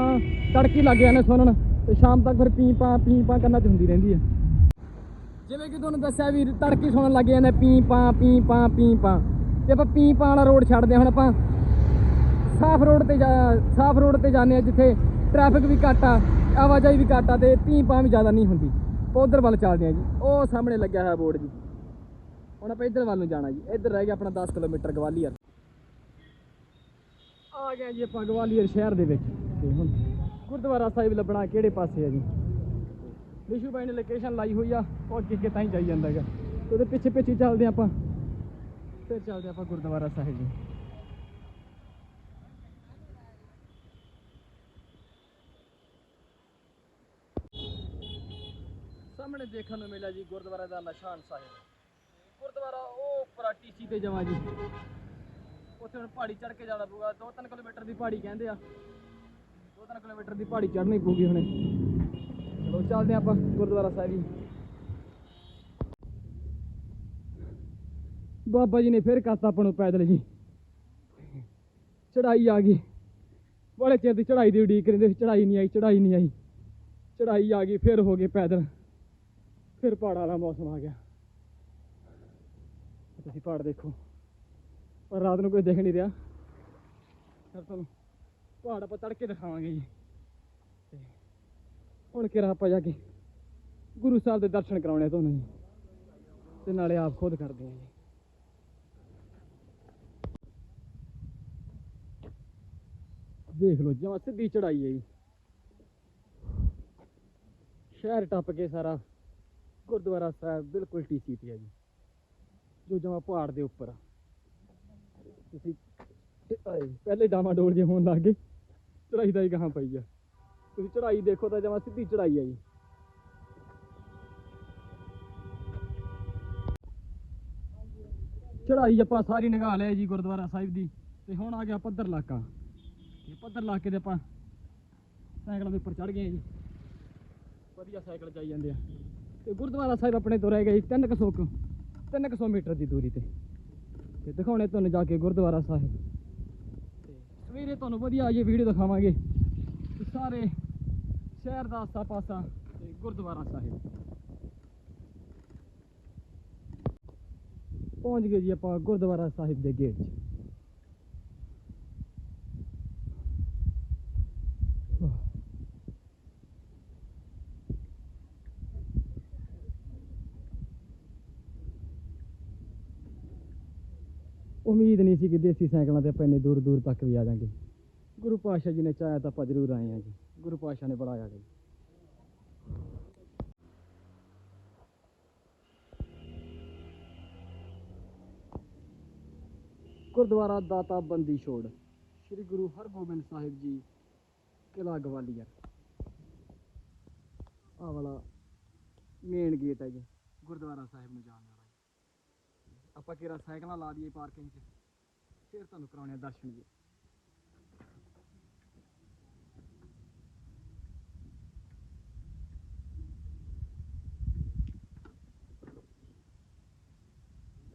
ਤੜਕੀ ਲੱਗ ਜਾਂਦੇ ਸੁਣਨ ਤੇ ਸ਼ਾਮ ਤੱਕ ਫਿਰ ਪੀ ਪਾ ਪੀ ਪਾ ਕੰਨਾਂ 'ਚ ਹੁੰਦੀ ਰਹਿੰਦੀ ਹੈ। ਜਿਵੇਂ ਕਿ ਤੁਹਾਨੂੰ ਦੱਸਿਆ ਵੀ ਤੜਕੀ ਸੁਣਨ ਲੱਗ ਜਾਂਦੇ ਪੀ ਪਾ ਪੀ ਪਾ ਪੀ ਪਾ। ਤੇ ਆਪਾਂ ਪੀ ਪਾ ਵਾਲਾ ਰੋਡ ਛੱਡਦੇ ਹਾਂ, ਹੁਣ ਆਪਾਂ ਸਾਫ਼ ਰੋਡ ਤੇ ਜਾ, ਸਾਫ਼ ਰੋਡ ਤੇ ਜਾਂਦੇ ਆ ਜਿੱਥੇ ਟ੍ਰੈਫਿਕ ਵੀ ਘੱਟ ਆ, ਆਵਾਜਾਈ ਵੀ ਘੱਟ ਆ ਤੇ ਪੀ ਪਾ ਵੀ ਜ਼ਿਆਦਾ ਨਹੀਂ ਹੁੰਦੀ। ਆਪਾਂ ਉਧਰ ਵੱਲ ਚੱਲਦੇ ਆ ਜੀ। ਉਹ ਸਾਹਮਣੇ ਲੱਗਿਆ ਹੋਇਆ ਬੋਰਡ ਜੀ। ਹੁਣ ਆਪਾਂ ਇੱਧਰ ਵੱਲ ਨੂੰ ਜਾਣਾ ਜੀ। ਇੱਧਰ ਰਹਿ ਗਿਆ ਆਪਣਾ 10 ਕਿਲੋਮੀਟਰ ਗਵਾਲੀਅਰ। ਆ ਗਏ ਜੀ ਆਪਾਂ ਗਵਾਲੀਅਰ ਸ਼ਹਿਰ ਦੇ ਵਿੱਚ। ਤੇ ਹੁਣ ਗੁਰਦੁਆਰਾ ਸਾਹਿਬ ਲੱਭਣਾ ਕਿਹੜੇ ਪਾਸੇ ਆ ਜੀ? ਵਿਸ਼ੂ ਬਾਈ ਨੇ ਲੋਕੇਸ਼ਨ ਲਾਈ ਹੋਈ ਆ, ਉਹ ਅੱਗੇ ਤਾਂ ਹੀ ਜਾਈ ਜਾਂਦਾ ਹੈਗਾ। ਉਹਦੇ ਪਿੱਛੇ ਪਿੱਛੇ ਚੱਲਦੇ ਆਪਾਂ। ਫਿਰ ਚੱਲਦੇ ਆਪਾਂ ਗੁਰਦੁਆਰਾ ਸਾਹਿਬ ਜੀ। ਸਾਹਮਣੇ ਦੇਖਣ ਨੂੰ ਮਿਲਿਆ ਜੀ ਗੁਰਦੁਆਰਾ ਦਾ ਨਿਸ਼ਾਨ ਸਾਹਿਬ। ਗੁਰਦੁਆਰਾ, ਉਹ ਉੱਪਰ ਟੀਸੀ ਤੇ ਜਾਵਾਂ ਜੀ। ਉੱਥੇ ਹੁਣ ਪਹਾੜੀ ਚੜ੍ਹ ਕੇ ਜਾਣਾ ਪਊਗਾ। 2-3 ਕਿਲੋਮੀਟਰ ਦੀ ਪਹਾੜੀ ਕਹਿੰਦੇ ਆ। 2-3 ਕਿਲੋਮੀਟਰ ਦੀ ਪਹਾੜੀ ਚੜ੍ਹਨੀ ਪਊਗੀ ਹੁਣੇ। ਚਲੋ ਚੱਲਦੇ ਆਪਾਂ ਗੁਰਦੁਆਰਾ ਸਾਹਿਬ ਜੀ। ਬਾਬਾ ਜੀ ਨੇ ਫਿਰ ਕਰਤਾ ਆਪਾਂ ਨੂੰ ਪੈਦਲ ਜੀ। ਚੜਾਈ ਆ ਗਈ। ਬੜੇ ਚਿਰ ਦੀ ਚੜਾਈ ਦੀ ਉਡੀਕ ਕਰਦੇ ਚੜਾਈ ਨਹੀਂ ਆਈ ਚੜਾਈ ਨਹੀਂ ਆਈ। ਚੜਾਈ ਆ ਗਈ, ਫਿਰ ਹੋ ਗਏ ਪੈਦਲ। ਫਿਰ ਪਹਾੜਾਂ ਦਾ ਮੌਸਮ ਆ ਗਿਆ। ਤੁਸੀਂ ਪਹਾੜ ਦੇਖੋ। ਪਰ ਰਾਤ ਨੂੰ ਕੋਈ ਦੇਖ ਨਹੀਂ ਰਿਹਾ। ਫਿਰ ਤੁਹਾਨੂੰ ਪਹਾੜ ਆਪਾਂ ਤੜਕੇ ਦਿਖਾਵਾਂਗੇ ਜੀ। ਤੇ ਹੁਣ ਕਿਰਾ ਆਪਾਂ ਜਾ ਕੇ ਗੁਰੂ ਸਾਹਿਬ ਦੇ ਦਰਸ਼ਨ ਕਰਾਉਣੇ ਆ ਤੁਹਾਨੂੰ ਜੀ। ਤੇ ਨਾਲੇ ਆਪ ਖੁਦ ਕਰਦੇ ਆ ਜੀ। ਦੇਖ ਲਓ, ਜਮਾ ਸਿੱਧੀ ਚੜਾਈ ਹੈ ਜੀ। ਸ਼ਹਿਰ ਟੱਪ ਕੇ ਸਾਰਾ ਗੁਰਦੁਆਰਾ ਸਾਹਿਬ ਬਿਲਕੁਲ ਟੀਸੀ ਤੇ ਹੈ ਜੀ। ਜੋ ਜਮਾ ਪਹਾੜ ਦੇ ਉੱਪਰ ਆ। ਤੁਸੀਂ ਆਏ, ਪਹਿਲੇ ਡਾਮਾ ਡੋਲ ਜੇ ਹੋਣ ਲੱਗ ਗਏ, ਚੜਾਈ ਦਾ ਹੀ ਕਹਾਂ ਪਈ ਆ। ਤੁਸੀਂ ਚੜਾਈ ਦੇਖੋ ਤਾਂ ਜਮਾ ਸਿੱਧੀ ਚੜਾਈ ਆ ਜੀ। ਚੜਾਈ ਆਪਾਂ ਸਾਰੀ ਨਿਗਾਹ ਲਿਆ ਜੀ ਗੁਰਦੁਆਰਾ ਸਾਹਿਬ ਦੀ, ਤੇ ਹੁਣ ਆ ਗਿਆ ਪੱਧਰ ਇਲਾਕਾ। ਤੇ ਪੱਧਰ ਇਲਾਕੇ ਦੇ ਆਪਾਂ ਸਾਈਕਲਾਂ ਦੇ ਉੱਪਰ ਚੜ ਗਏ ਜੀ। ਵਧੀਆ ਸਾਈਕਲ ਚਾਈ ਜਾਂਦੇ ਆ। ਤੇ ਗੁਰਦੁਆਰਾ ਸਾਹਿਬ ਆਪਣੇ ਤੋਂ ਰਹਿ ਗਿਆ ਜੀ 300 300 ਮੀਟਰ ਦੀ ਦੂਰੀ ਤੇ। ਤੇ ਦਿਖਾਉਣੇ ਤੁਹਾਨੂੰ ਜਾ ਕੇ ਗੁਰਦੁਆਰਾ ਸਾਹਿਬ। ਤੇ ਸਵੇਰੇ ਤੁਹਾਨੂੰ ਵਧੀਆ ਇਹ ਵੀਡੀਓ ਦਿਖਾਵਾਂਗੇ। ਸਾਰੇ ਸ਼ਹਿਰ ਦਾ ਆਸਾ ਪਾਸਾ ਤੇ ਗੁਰਦੁਆਰਾ ਸਾਹਿਬ। ਪਹੁੰਚ ਗਏ ਜੀ ਆਪਾਂ ਗੁਰਦੁਆਰਾ ਸਾਹਿਬ ਦੇ ਗੇਟ 'ਚ। ਨਹੀਂ ਸੀ ਕਿ ਦੇਸੀ ਸਾਈਕਲਾਂ ਤੇ ਆਪਾਂ ਇੰਨੀ ਦੂਰ ਦੂਰ ਤੱਕ ਵੀ ਆ ਜਾਾਂਗੇ। ਗੁਰੂ ਪਾਤਸ਼ਾਹ ਜੀ ਨੇ ਚਾਹਿਆ ਤਾਂ ਆਪਾਂ ਜ਼ਰੂਰ ਆਏ ਹਾਂ ਜੀ। ਗੁਰੂ ਪਾਤਸ਼ਾਹ ਨੇ ਬੁਲਾਇਆ ਜੀ। ਗੁਰਦੁਆਰਾ ਦਾਤਾ ਬੰਦੀ ਛੋੜ, ਸ੍ਰੀ ਗੁਰੂ ਹਰਗੋਬਿੰਦ ਸਾਹਿਬ ਜੀ ਕਿਲਾ ਗਵਾਲੀਅਰ। ਆਹ ਵਾਲਾ ਮੇਨ ਗੇਟ ਹੈ ਜੀ, ਗੁਰਦੁਆਰਾ ਸਾਹਿਬ ਨੂੰ ਜਾਣ ਵਾਲਾ ਆਪਾਂ ਕਿਹੜਾ ਸਾਈਕਲਾਂ ਲਾ ਦਈਏ ਪਾਰਕਿੰਗ 'ਚ? ਫਿਰ ਤੁਹਾਨੂੰ ਕਰਾਉਣੇ ਆ ਦਰਸ਼ਨ ਜੀ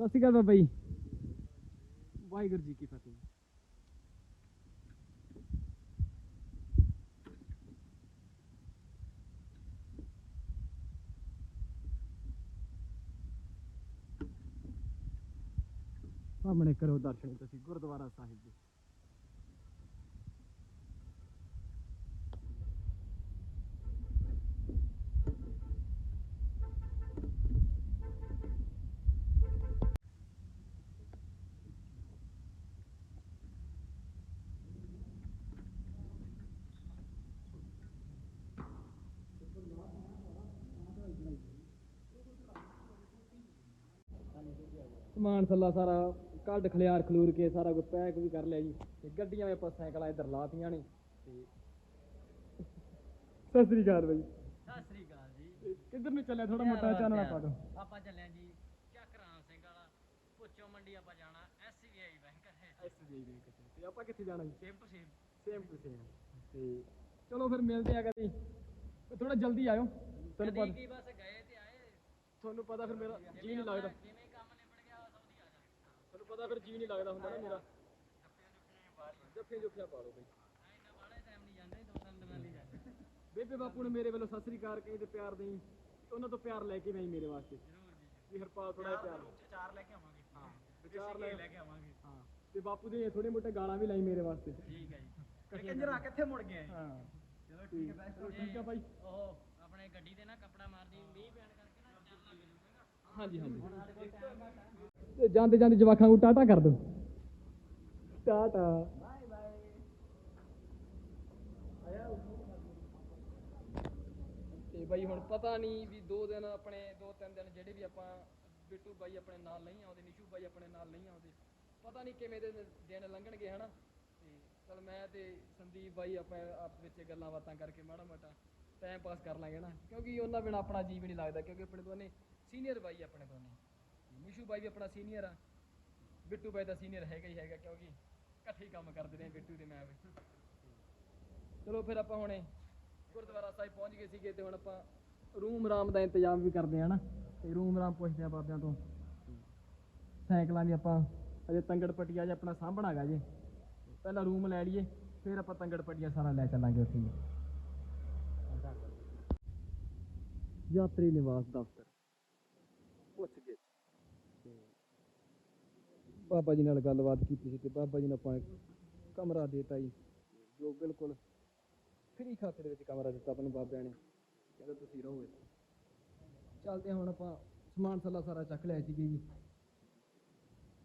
ਸਤਿ ਸ਼੍ਰੀ ਅਕਾਲ ਬਾਬਾ ਜੀ ਵਾਹਿਗੁਰੂ ਜੀ ਕੀ ਫਤਿਹ ਸਾਹਮਣੇ ਕਰੋ ਦਰਸ਼ਨ ਤੁਸੀਂ ਗੁਰਦੁਆਰਾ ਸਾਹਿਬ ਜੀ। ਸਮਾਨ ਸੱਲਾ ਸਾਰਾ। ਕੱਢ ਖਲਿਆਰ ਖਲੂਰ ਕੇ ਸਾਰਾ ਕੁਝ ਪੈਕ ਵੀ ਕਰ ਲਿਆ ਜੀ। ਤੇ ਗੱਡੀਆਂ ਵੀ ਆਪਾਂ ਸਾਈਕਲਾਂ ਇੱਧਰ ਲਾਤੀਆਂ ਨੇ। ਤੇ ਸਤਿ ਸ੍ਰੀ ਅਕਾਲ ਬਾਈ। ਸਤਿ ਸ੍ਰੀ ਅਕਾਲ ਜੀ। ਕਿੱਧਰ ਨੂੰ ਚੱਲਿਆ? ਥੋੜਾ ਮੋਟਾ ਚਾਨਣਾ ਪਾ ਦੋ ਆਪਾਂ ਚੱਲੇ ਆਂ ਜੀ ਚੱਕ ਰਾਮ ਸਿੰਘ ਵਾਲਾ। ਪੁੱਛੋ ਮੰਡੀ ਆਪਾਂ ਜਾਣਾ। ਐਸਬੀਆਈ ਬੈਂਕ ਹੈ। ਐਸਬੀਆਈ ਬੈਂਕ ਚ। ਤੇ ਆਪਾਂ ਕਿੱਥੇ ਜਾਣਾ ਜੀ? Same to same. Same to same. ਤੇ ਚਲੋ ਫਿਰ ਮਿਲਦੇ ਆ ਕਦੀ। ਥੋੜਾ ਜਲਦੀ ਆਇਓ। ਤੁਹਾਨੂੰ ਪਤਾ ਕੀ ਬਸ ਗਏ ਤੇ ਆਏ। ਤੁਹਾਨੂੰ ਪਤਾ ਫਿਰ ਮੇਰਾ ਜੀ ਨਹੀਂ ਲੱਗਦਾ ਜਿਵੇਂ ਕੰਮ ਨਿਬੜ ਗਿਆ ਸੌਦੀ ਆ ਜਾ ਪਤਾ ਫਿਰ ਜੀ ਨਹੀਂ ਲੱਗਦਾ ਹੁੰਦਾ ਨਾ ਮੇਰਾ। ਜੱਫੀਆਂ ਜੁੱਫੀਆਂ ਪਾ ਲਓ ਬਈ। ਨਹੀਂ ਬੇਬੇ ਬਾਪੂ ਨੇ ਮੇਰੇ ਵੱਲੋਂ ਸਤਿ ਸ੍ਰੀ ਅਕਾਲ ਕਹੀ ਤੇ ਪਿਆਰ ਦੇਈ। ਉਹਨਾਂ ਤੋਂ ਪਿਆਰ ਲੈ ਕੇ ਮੈਂ ਮੇਰੇ ਵਾਸਤੇ। ਵੀ ਹਰਪਾਲ ਥੋੜਾ ਪਿਆਰ। ਚਾਰ ਲੈ ਕੇ ਆਵਾਂਗੇ। ਹਾਂ ਵਿਚਾਰ ਲੈ ਕੇ ਆਵਾਂਗੇ। ਹਾਂ ਤੇ ਬਾਪੂ ਦੇ ਥੋੜੇ ਮੋਟੇ ਗਾਲਾਂ ਵੀ ਲਾਈ ਮੇਰੇ ਵਾਸਤੇ। ਠੀਕ ਹੈ ਜੀ। ਕੰਜਰਾ ਕਿੱਥੇ ਮੁੜ ਗਏ ਹਾਂ। ਚਲੋ ਠੀਕ ਹੈ ਚਲੋ ਠੀਕ ਆ ਬਾਈ ਉਹ ਆਪਣੇ ਗੱਡੀ ਤੇ ਨਾ ਕੱਪੜਾ ਮਾਰਦੀ ਮੀਂਹ ਪੈਣ ਕਰਕੇ ਨਾ ਚੱਲ ਲੱਗ ਜੂਗਾ ਹਾਂਜੀ ਹਾਂਜੀ। ਤੇ ਜਾਂਦੇ ਜਾਂਦੇ ਜਵਾਖਾਂ ਨੂੰ ਟਾਟਾ ਕਰ ਦੋ। ਟਾਟਾ। ਬਾਏ ਬਾਏ ਤੇ ਬਾਈ ਹੁਣ ਪਤਾ ਨਹੀਂ ਵੀ ਦੋ ਦਿਨ ਆਪਣੇ, ਦੋ ਤਿੰਨ ਦਿਨ ਜਿਹੜੇ ਵੀ ਆਪਾਂ ਬਿੱਟੂ ਬਾਈ ਆਪਣੇ ਨਾਲ ਨਹੀਂ ਆਉਂਦੇ, ਨਿਸ਼ੂ ਬਾਈ ਆਪਣੇ ਨਾਲ ਨਹੀਂ ਆਉਂਦੇ, ਪਤਾ ਨਹੀਂ ਕਿਵੇਂ ਦੇ ਦਿਨ ਲੰਘਣਗੇ ਹਨਾ। ਤੇ ਚਲ ਮੈਂ ਤੇ ਸੰਦੀਪ ਬਾਈ ਆਪਾਂ ਆਪ ਵਿੱਚ ਗੱਲਾਂ ਬਾਤਾਂ ਕਰਕੇ ਮਾੜਾ ਮੋਟਾ ਟਾਈਮ ਪਾਸ ਕਰ ਲਾਂਗੇ ਨਾ ਕਿਉਂਕਿ ਉਹਨਾਂ ਬਿਨਾ ਆਪਣਾ ਜੀਵ ਨਹੀਂ ਲੱਗਦਾ, ਕਿਉਂਕਿ ਆਪਣੇ ਦੋਨੇ ਸੀਨੀਅਰ ਬਾਈ ਆਪਣੇ ਦੋਨੇ। ਨਿਸ਼ੂ ਬਾਈ ਵੀ ਆਪਣਾ ਸੀਨੀਅਰ ਆ। ਬਿੱਟੂ ਬਾਈ ਦਾ ਸੀਨੀਅਰ ਹੈਗਾ ਹੀ ਹੈਗਾ ਕਿਉਂਕਿ ਇਕੱਠੇ ਹੀ ਕੰਮ ਕਰਦੇ ਰਹੇ ਬਿੱਟੂ ਤੇ ਮੈਂ ਵੀ। ਚਲੋ ਫਿਰ ਆਪਾਂ ਹੁਣੇ ਗੁਰਦੁਆਰਾ ਸਾਹਿਬ ਪਹੁੰਚ ਗਏ ਸੀਗੇ ਤੇ ਹੁਣ ਆਪਾਂ ਰੂਮ ਆਰਾਮ ਦਾ ਇੰਤਜ਼ਾਮ ਵੀ ਕਰਦੇ ਆ ਨਾ ਤੇ ਰੂਮ ਆਰਾਮ ਪੁੱਛਦੇ ਆ ਬਾਬਿਆਂ ਤੋਂ। ਸਾਈਕਲਾਂ ਵੀ ਆਪਾਂ ਅਜੇ ਤੰਗੜ ਪਟੀਆ ਜੇ ਆਪਣਾ ਸਾਂਭਣਾ ਹੈਗਾ ਜੇ। ਪਹਿਲਾਂ ਰੂਮ ਲੈ ਲਈਏ, ਫਿਰ ਆਪਾਂ ਤੰਗੜ ਪਟੀਆ ਸਾਰਾ ਲੈ ਚੱਲਾਂਗੇ ਉੱਥੇ ਯਾਤਰੀ ਨਿਵਾਸ ਦਫ਼ਤਰ ਪੁੱਛ ਗਏ ਬਾਬਾ ਜੀ ਨਾਲ ਗੱਲਬਾਤ ਕੀਤੀ ਸੀ ਤੇ ਬਾਬਾ ਜੀ ਨੇ ਆਪਾਂ ਕਮਰਾ ਦੇਤਾ ਜੀ, ਜੋ ਬਿਲਕੁਲ ਫ੍ਰੀ ਖਾਤੇ ਦੇ ਵਿੱਚ ਕਮਰਾ ਦਿੱਤਾ ਆਪਾਂ ਨੂੰ ਬਾਬਿਆਂ ਨੇ। ਕਹਿੰਦਾ ਤੁਸੀਂ ਰਹੋ ਇੱਥੇ। ਚੱਲਦੇ ਹਾਂ ਹੁਣ ਆਪਾਂ ਸਮਾਨ ਸੱਲਾ ਸਾਰਾ ਚੱਕ ਲਿਆ ਸੀਗੇ ਜੀ।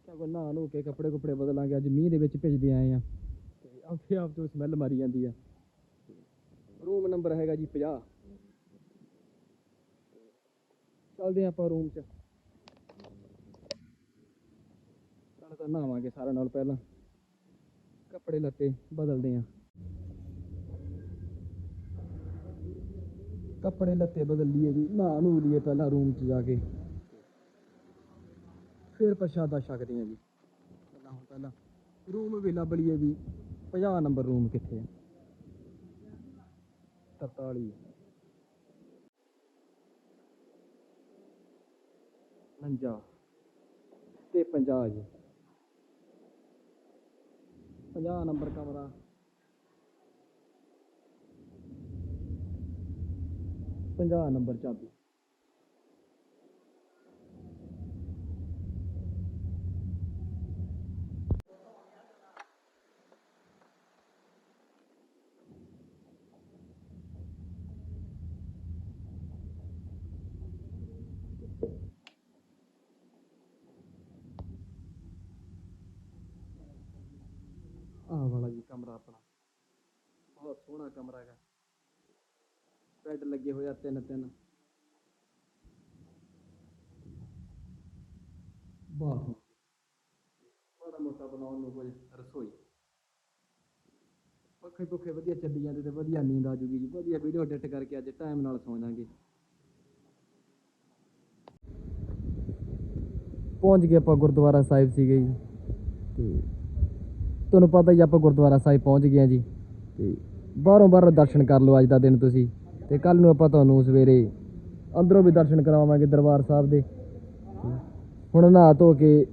ਕਿਉਂਕਿ ਨਹਾ ਨੂ ਕੇ ਕੱਪੜੇ ਕੁਪੜੇ ਬਦਲਾਂਗੇ, ਅੱਜ ਮੀਂਹ ਦੇ ਵਿੱਚ ਭਿੱਜਦੇ ਆਏ ਆ ਤੇ ਆਪੇ ਆਪ ਤੋਂ ਸਮੈਲ ਮਾਰੀ ਜਾਂਦੀ ਆ। ਰੂਮ ਨੰਬਰ ਹੈਗਾ ਜੀ 50 ਚੱਲਦੇ ਹਾਂ ਆਪਾਂ ਰੂਮ 'ਚ। ਪਹਿਲਾਂ ਤਾਂ ਨਹਾਵਾਂਗੇ ਸਾਰਿਆਂ ਨਾਲ ਪਹਿਲਾਂ। ਕੱਪੜੇ ਲੱਤੇ ਬਦਲਦੇ ਆ ਕੱਪੜੇ ਲੱਤੇ ਬਦਲ ਲਈਏ ਜੀ, ਨਹਾ ਨੂ ਲਈਏ ਪਹਿਲਾਂ ਰੂਮ 'ਚ ਜਾ ਕੇ। ਫਿਰ ਪ੍ਰਸ਼ਾਦਾ ਛਕਦੇ ਆ ਜੀ। ਪਹਿਲਾਂ ਹੁਣ ਪਹਿਲਾਂ ਰੂਮ ਵੀ ਲੱਭ ਲਈਏ ਵੀ 50 ਨੰਬਰ ਰੂਮ ਕਿੱਥੇ ਆ? 43 49 ਤੇ 50 ਜੀ। 50 ਨੰਬਰ ਕਮਰਾ। ਪੰਜਾਹ ਨੰਬਰ ਚਾਬੀ ਕਮਰਾ ਆਪਣਾ ਸੋਹਣਾ ਕਮਰਾ ਹੈਗਾ। ਬੈੱਡ ਲੱਗੇ ਹੋਏ ਆ ਤਿੰਨ ਤਿੰਨ। ਬਾਥਰੂਮ। ਮਾੜਾ ਮੋਟਾ ਬਣਾਉਣ ਨੂੰ ਕੋਈ ਰਸੋਈ। ਪੱਖੇ ਪੁੱਖੇ ਵਧੀਆ ਚੱਲੀ ਜਾਂਦੇ ਤੇ ਵਧੀਆ ਨੀਂਦ ਆ ਜੂਗੀ ਜੀ। ਵਧੀਆ ਵੀਡੀਓ ਐਡਿਟ ਕਰਕੇ ਅੱਜ ਟਾਈਮ ਨਾਲ ਸੌਂ ਜਾਾਂਗੇ। ਪਹੁੰਚ ਗਏ ਆਪਾਂ ਗੁਰਦੁਆਰਾ ਸਾਹਿਬ ਸੀਗੇ ਜੀ। ਤੇ ਤੁਹਾਨੂੰ ਪਤਾ ਹੀ ਆਪਾਂ ਗੁਰਦੁਆਰਾ ਸਾਹਿਬ ਪਹੁੰਚ ਗਏ ਆ ਜੀ। ਤੇ ਬਾਹਰੋਂ ਬਾਹਰੋਂ ਦਰਸ਼ਨ ਕਰ ਲਓ ਅੱਜ ਦਾ ਦਿਨ ਤੁਸੀਂ। ਤੇ ਕੱਲ ਨੂੰ ਆਪਾਂ ਤੁਹਾਨੂੰ ਸਵੇਰੇ ਅੰਦਰੋਂ ਵੀ ਦਰਸ਼ਨ ਕਰਾਵਾਂਗੇ ਦਰਬਾਰ ਸਾਹਿਬ ਦੇ। ਹੁਣ ਨਹਾ ਧੋ ਕੇ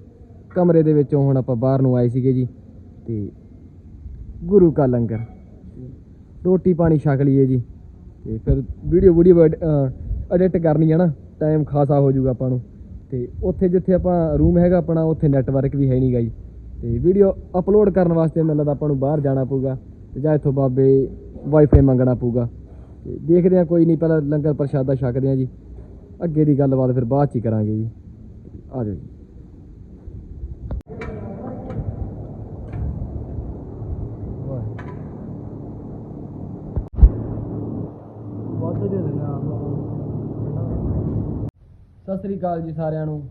ਕਮਰੇ ਦੇ ਵਿੱਚੋਂ ਹੁਣ ਆਪਾਂ ਬਾਹਰ ਨੂੰ ਆਏ ਸੀਗੇ ਜੀ। ਤੇ ਗੁਰੂ ਕਾ ਲੰਗਰ। ਰੋਟੀ ਪਾਣੀ ਛਕ ਲਈਏ ਜੀ। ਤੇ ਫਿਰ ਵੀਡੀਓ ਵੀਡੀਓ ਐਡਿਟ ਕਰਨੀ ਹੈ ਨਾ ਟਾਈਮ ਖਾਸਾ ਹੋ ਜਾਊਗਾ ਆਪਾਂ ਨੂੰ। ਤੇ ਉੱਥੇ ਜਿੱਥੇ ਆਪਾਂ ਰੂਮ ਹੈਗਾ ਆਪਣਾ, ਉੱਥੇ ਨੈਟਵਰਕ ਵੀ ਹੈ ਨਹੀਂਗਾ ਜੀ। ਤੇ ਵੀਡੀਓ ਅਪਲੋਡ ਕਰਨ ਵਾਸਤੇ ਮੈਨੂੰ ਲੱਗਦਾ ਆਪਾਂ ਨੂੰ ਬਾਹਰ ਜਾਣਾ ਪਊਗਾ। ਤੇ ਜਾਂ ਇੱਥੋਂ ਬਾਬੇ ਵਾਈਫਾਈ ਮੰਗਣਾ ਪਊਗਾ। ਤੇ ਦੇਖਦੇ ਆ ਕੋਈ ਨਹੀਂ, ਪਹਿਲਾਂ ਲੰਗਰ ਪ੍ਰਸ਼ਾਦਾ ਛਕਦੇ ਆ ਜੀ। ਅੱਗੇ ਦੀ ਗੱਲਬਾਤ ਫਿਰ ਬਾਅਦ ਚ ਹੀ ਕਰਾਂਗੇ ਜੀ। ਆ ਜਾਓ ਜੀ। ਸਤਿ ਸ੍ਰੀ ਅਕਾਲ ਜੀ ਸਾਰਿਆਂ ਨੂੰ।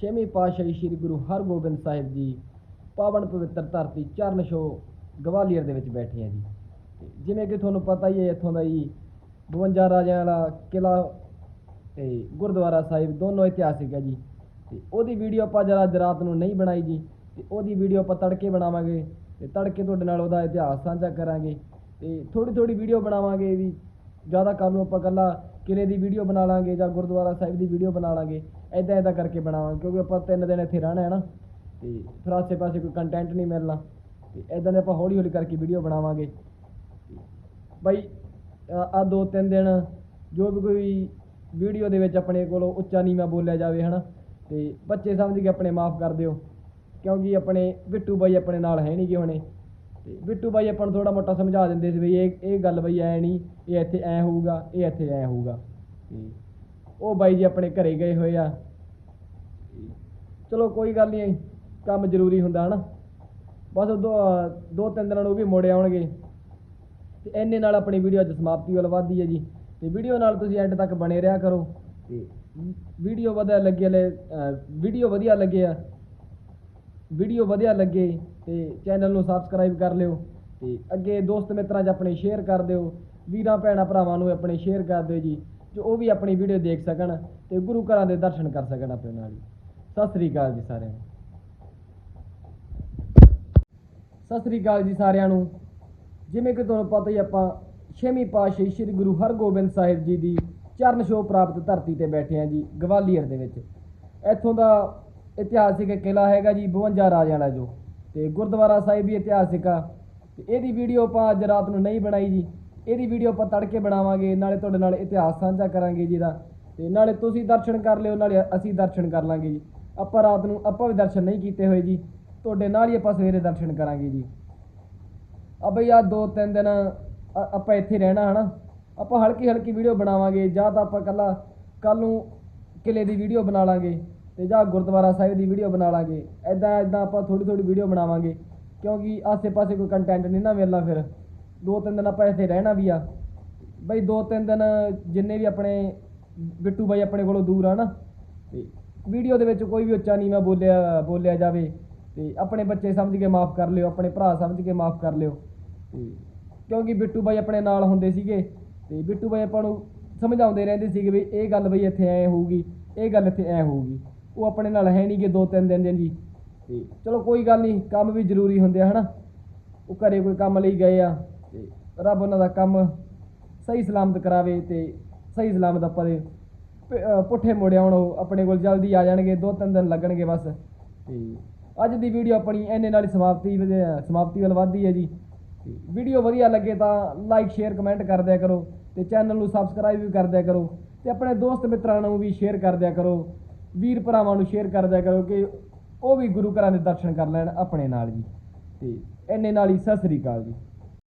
ਛੇਵੀਂ ਪਾਤਸ਼ਾਹੀ ਸ੍ਰੀ ਗੁਰੂ ਹਰਗੋਬਿੰਦ ਸਾਹਿਬ ਜੀ, ਪਾਵਨ ਪਵਿੱਤਰ ਧਰਤੀ ਚਰਨ ਛੋ ਗਵਾਲੀਅਰ ਦੇ ਵਿੱਚ ਬੈਠੇ ਹਾਂ ਜੀ। ਤੇ ਜਿਵੇਂ ਕਿ ਤੁਹਾਨੂੰ ਪਤਾ ਹੀ ਹੈ, ਇੱਥੋਂ ਦਾ ਜੀ 52 ਰਾਜਿਆਂ ਵਾਲਾ ਕਿਲਾ ਤੇ ਗੁਰਦੁਆਰਾ ਸਾਹਿਬ ਦੋਨੋਂ ਇਤਿਹਾਸਿਕ ਹੈ ਜੀ। ਤੇ ਉਹਦੀ ਵੀਡੀਓ ਆਪਾਂ ਜਰਾ ਅੱਜ ਰਾਤ ਨੂੰ ਨਹੀਂ ਬਣਾਈ ਜੀ। ਤੇ ਉਹਦੀ ਵੀਡੀਓ ਆਪਾਂ ਤੜਕੇ ਬਣਾਵਾਂਗੇ ਤੇ ਤੜਕੇ ਤੁਹਾਡੇ ਨਾਲ ਉਹਦਾ ਇਤਿਹਾਸ ਸਾਂਝਾ ਕਰਾਂਗੇ। ਤੇ ਥੋੜੀ ਥੋੜੀ ਵੀਡੀਓ ਬਣਾਵਾਂਗੇ ਵੀ ਜ਼ਿਆਦਾ ਕਰ ਨੂੰ ਆਪਾਂ ਕੱਲਾ ਕਿਲੇ ਦੀ ਵੀਡੀਓ ਬਣਾ ਲਾਂਗੇ ਜਾਂ ਗੁਰਦੁਆਰਾ ਸਾਹਿਬ ਦੀ ਵੀਡੀਓ ਬਣਾ ਲਾਂਗੇ ਐਦਾਂ ਐਦਾਂ ਕਰਕੇ ਬਣਾਵਾਂਗੇ, ਕਿਉਂਕਿ ਆਪਾਂ ਤਿੰਨ ਦਿਨ ਇੱਥੇ ਰਹਿਣਾ ਹੈ ਨਾ। ਤੇ ਫਿਰ ਆਸੇ ਪਾਸੇ ਕੋਈ ਕੰਟੈਂਟ ਨਹੀਂ ਮਿਲਣਾ। ਤੇ ਐਦਾਂ ਦੇ ਆਪਾਂ ਹੌਲੀ ਹੌਲੀ ਕਰਕੇ ਵੀਡੀਓ ਬਣਾਵਾਂਗੇ। ਬਾਈ ਆ ਦੋ ਤਿੰਨ ਦਿਨ ਜੋ ਵੀ ਕੋਈ ਵੀਡੀਓ ਦੇ ਵਿੱਚ ਆਪਣੇ ਕੋਲੋਂ ਉੱਚਾ ਨੀਵਾਂ ਬੋਲਿਆ ਜਾਵੇ ਹਨਾ, ਤੇ ਬੱਚੇ ਸਮਝ ਕੇ ਆਪਣੇ ਮਾਫ ਕਰ ਦਿਓ, ਕਿਉਂਕਿ ਆਪਣੇ ਬਿੱਟੂ ਬਾਈ ਆਪਣੇ ਨਾਲ ਹੈ ਨਹੀਂ ਗੇ ਹੁਣੇ। ਤੇ ਬਿੱਟੂ ਬਾਈ ਆਪਾਂ ਨੂੰ ਥੋੜਾ ਮੋਟਾ ਸਮਝਾ ਦਿੰਦੇ ਸੀ ਬਈ ਇਹ ਇਹ ਗੱਲ ਬਈ ਐ ਨਹੀਂ ਇਹ ਇੱਥੇ ਐ ਹੋਊਗਾ, ਇਹ ਇੱਥੇ ਐ ਹੋਊਗਾ। ਤੇ ਉਹ ਬਾਈ ਜੀ ਆਪਣੇ ਘਰੇ ਗਏ ਹੋਏ ਆ। ਚਲੋ ਕੋਈ ਗੱਲ ਨਹੀਂ ਕੰਮ ਜ਼ਰੂਰੀ ਹੁੰਦਾ ਹਨਾ। ਬਸ ਦੋ ਦੋ ਤਿੰਨ ਦਿਨਾਂ ਨੂੰ ਉਹ ਵੀ ਮੁੜ ਆਉਣਗੇ। ਤੇ ਇੰਨੇ ਨਾਲ ਆਪਣੀ ਵੀਡੀਓ ਅੱਜ ਸਮਾਪਤੀ ਵੱਲ ਵੱਧਦੀ ਹੈ ਜੀ। ਤੇ ਵੀਡੀਓ ਨਾਲ ਤੁਸੀਂ ਐਂਡ ਤੱਕ ਬਣੇ ਰਿਹਾ ਕਰੋ। ਤੇ ਵੀਡੀਓ ਵਧੀਆ ਲੱਗੇ ਲੈ ਵੀਡੀਓ ਵਧੀਆ ਲੱਗੇ ਆ। ਵੀਡੀਓ ਵਧੀਆ ਲੱਗੇ ਤੇ ਚੈਨਲ ਨੂੰ ਸਬਸਕ੍ਰਾਈਬ ਕਰ ਲਿਓ। ਤੇ ਅੱਗੇ ਦੋਸਤ ਮਿੱਤਰਾਂ 'ਚ ਆਪਣੇ ਸ਼ੇਅਰ ਕਰ ਦਿਓ। ਵੀਰਾਂ ਭੈਣਾਂ ਭਰਾਵਾਂ ਨੂੰ ਆਪਣੇ ਸ਼ੇਅਰ ਕਰ ਦਿਓ ਜੀ। ਜੋ ਉਹ ਵੀ ਆਪਣੀ ਵੀਡੀਓ ਦੇਖ ਸਕਣ ਤੇ ਗੁਰੂ ਘਰਾਂ ਦੇ ਦਰਸ਼ਨ ਕਰ ਸਕਣ ਆਪਣੇ ਨਾਲ ਸਤਿ ਸ੍ਰੀ ਅਕਾਲ ਜੀ ਸਾਰਿਆਂ ਨੂੰ। ਸਤਿ ਸ੍ਰੀ ਅਕਾਲ ਜੀ ਸਾਰਿਆਂ ਨੂੰ। ਜਿਵੇਂ ਕਿ ਤੁਹਾਨੂੰ ਪਤਾ ਹੀ ਆਪਾਂ ਛੇਵੀਂ ਪਾਤਸ਼ਾਹੀ ਸ੍ਰੀ ਗੁਰੂ ਹਰਗੋਬਿੰਦ ਸਾਹਿਬ ਜੀ ਦੀ ਚਰਨ ਛੋਹ ਪ੍ਰਾਪਤ ਧਰਤੀ ਤੇ ਬੈਠੇ ਆ ਜੀ, ਗਵਾਲੀਅਰ ਦੇ ਵਿੱਚ। ਇੱਥੋਂ ਦਾ ਇਤਿਹਾਸਿਕ ਕਿਲਾ ਹੈਗਾ ਜੀ 52 ਰਾਜਿਆਂ ਵਾਲਾ ਜੋ। ਤੇ ਗੁਰਦੁਆਰਾ ਸਾਹਿਬ ਵੀ ਇਤਿਹਾਸਿਕ ਆ। ਤੇ ਇਹਦੀ ਵੀਡੀਓ ਆਪਾਂ ਅੱਜ ਰਾਤ ਨੂੰ ਨਹੀਂ ਬਣਾਈ ਜੀ। ਇਹਦੀ ਵੀਡੀਓ ਆਪਾਂ ਤੜਕੇ ਬਣਾਵਾਂਗੇ, ਨਾਲੇ ਤੁਹਾਡੇ ਨਾਲ ਇਤਿਹਾਸ ਸਾਂਝਾ ਕਰਾਂਗੇ ਜੀ ਦਾ ਤੇ ਨਾਲੇ ਤੁਸੀਂ ਦਰਸ਼ਨ ਕਰ ਲਿਓ, ਨਾਲੇ ਅਸੀਂ ਦਰਸ਼ਨ ਕਰ ਲਾਂਗੇ ਜੀ। ਆਪਾਂ ਰਾਤ ਨੂੰ, ਆਪਾਂ ਵੀ ਦਰਸ਼ਨ ਨਹੀਂ ਕੀਤੇ ਹੋਏ ਜੀ। ਤੁਹਾਡੇ ਨਾਲ ਹੀ ਆਪਾਂ ਸਵੇਰੇ ਦਰਸ਼ਨ ਕਰਾਂਗੇ ਜੀ। ਆ ਬਈ ਆ ਦੋ ਤਿੰਨ ਦਿਨ ਆਪਾਂ ਇੱਥੇ ਰਹਿਣਾ ਹਨਾ। ਆਪਾਂ ਹਲਕੀ ਹਲਕੀ ਵੀਡੀਓ ਬਣਾਵਾਂਗੇ, ਜਾਂ ਤਾਂ ਆਪਾਂ ਕੱਲਾ ਕੱਲ ਨੂੰ ਕਿਲੇ ਦੀ ਵੀਡੀਓ ਬਣਾ ਲਾਂਗੇ ਤੇ ਜਾਂ ਗੁਰਦੁਆਰਾ ਸਾਹਿਬ ਦੀ ਵੀਡੀਓ ਬਣਾ ਲਾਂਗੇ। ਐਦਾਂ ਐਦਾਂ ਆਪਾਂ ਥੋੜੀ ਥੋੜੀ ਵੀਡੀਓ ਬਣਾਵਾਂਗੇ। ਕਿਉਂਕਿ ਆਸੇ-ਪਾਸੇ ਕੋਈ ਕੰਟੈਂਟ ਨਹੀਂ ਨਾ ਮਿਲਣਾ ਫਿਰ। ਦੋ ਤਿੰਨ ਦਿਨ ਆਪਾਂ ਇੱਥੇ ਰਹਿਣਾ ਵੀ ਆ। ਬਈ ਦੋ ਤਿੰਨ ਦਿਨ ਜਿੰਨੇ ਵੀ ਆਪਣੇ ਬਿੱਟੂ ਬਾਈ ਆਪਣੇ ਕੋਲੋਂ ਦੂਰ ਆ ਨਾ। ਤੇ ਵੀਡੀਓ ਦੇ ਵਿੱਚ ਕੋਈ ਵੀ ਉੱਚਾ ਨਹੀਂ ਮੈਂ ਬੋਲਿਆ ਬੋਲਿਆ ਜਾਵੇ ਤੇ ਆਪਣੇ ਬੱਚੇ ਸਮਝ ਕੇ ਮਾਫ ਕਰ ਲਿਓ, ਆਪਣੇ ਭਰਾ ਸਮਝ ਕੇ ਮਾਫ ਕਰ ਲਿਓ। ਤੇ ਕਿਉਂਕਿ ਬਿੱਟੂ ਬਾਈ ਆਪਣੇ ਨਾਲ ਹੁੰਦੇ ਸੀਗੇ ਤੇ ਬਿੱਟੂ ਬਾਈ ਆਪਾਂ ਨੂੰ ਸਮਝਾਉਂਦੇ ਰਹਿੰਦੇ ਸੀਗੇ ਵੀ ਇਹ ਗੱਲ ਬਈ ਇੱਥੇ ਐ ਹੋਊਗੀ, ਇਹ ਗੱਲ ਇੱਥੇ ਐ ਹੋਊਗੀ। ਉਹ ਆਪਣੇ ਨਾਲ ਹੈ ਨਹੀਂਗੇ ਦੋ ਤਿੰਨ ਦਿਨ ਦੇ ਜੀ। ਤੇ ਚਲੋ ਕੋਈ ਗੱਲ ਨਹੀਂ, ਕੰਮ ਵੀ ਜ਼ਰੂਰੀ ਹੁੰਦੇ ਆ, ਹਨਾ? ਉਹ ਘਰੇ ਕੋਈ ਕੰਮ ਲਈ ਗਏ ਆ ਤੇ ਰੱਬ ਉਹਨਾਂ ਦਾ ਕੰਮ ਸਹੀ ਸਲਾਮਤ ਕਰਾਵੇ ਤੇ ਸਹੀ ਸਲਾਮਤ ਆਪਾਂ ਦੇ ਪ- ਅਹ ਪੁੱਠੇ ਮੁੜ ਆਉਣ ਉਹ ਆਪਣੇ ਕੋਲ ਜਲਦੀ ਆ ਜਾਣਗੇ, ਦੋ ਤਿੰਨ ਦਿਨ ਲੱਗਣਗੇ ਬਸ। ਤੇ ਅੱਜ ਦੀ ਵੀਡੀਓ ਆਪਣੀ ਇੰਨੇ ਨਾਲ ਹੀ ਸਮਾਪਤੀ ਵਧ- ਸਮਾਪਤੀ ਵੱਲ ਵੱਧਦੀ ਹੈ ਜੀ। ਤੇ ਵੀਡੀਓ ਵਧੀਆ ਲੱਗੇ ਤਾਂ ਲਾਈਕ ਸ਼ੇਅਰ ਕਮੈਂਟ ਕਰ ਦਿਆ ਕਰੋ ਤੇ ਚੈਨਲ ਨੂੰ ਸਬਸਕ੍ਰਾਈਬ ਵੀ ਕਰ ਦਿਆ ਕਰੋ ਤੇ ਆਪਣੇ ਦੋਸਤ ਮਿੱਤਰਾਂ ਨੂੰ ਵੀ ਸ਼ੇਅਰ ਕਰ ਦਿਆ ਕਰੋ, ਵੀਰ ਭਰਾਵਾਂ ਨੂੰ ਸ਼ੇਅਰ ਕਰ ਦਿਆ ਕਰੋ ਕਿ ਉਹ ਵੀ ਗੁਰੂ ਘਰਾਂ ਦੇ ਦਰਸ਼ਨ ਕਰ ਲੈਣ ਆਪਣੇ ਨਾਲ ਜੀ। ਤੇ ਇੰਨੇ ਨਾਲ ਹੀ ਸਤਿ ਸ੍ਰੀ ਅਕਾਲ ਜੀ।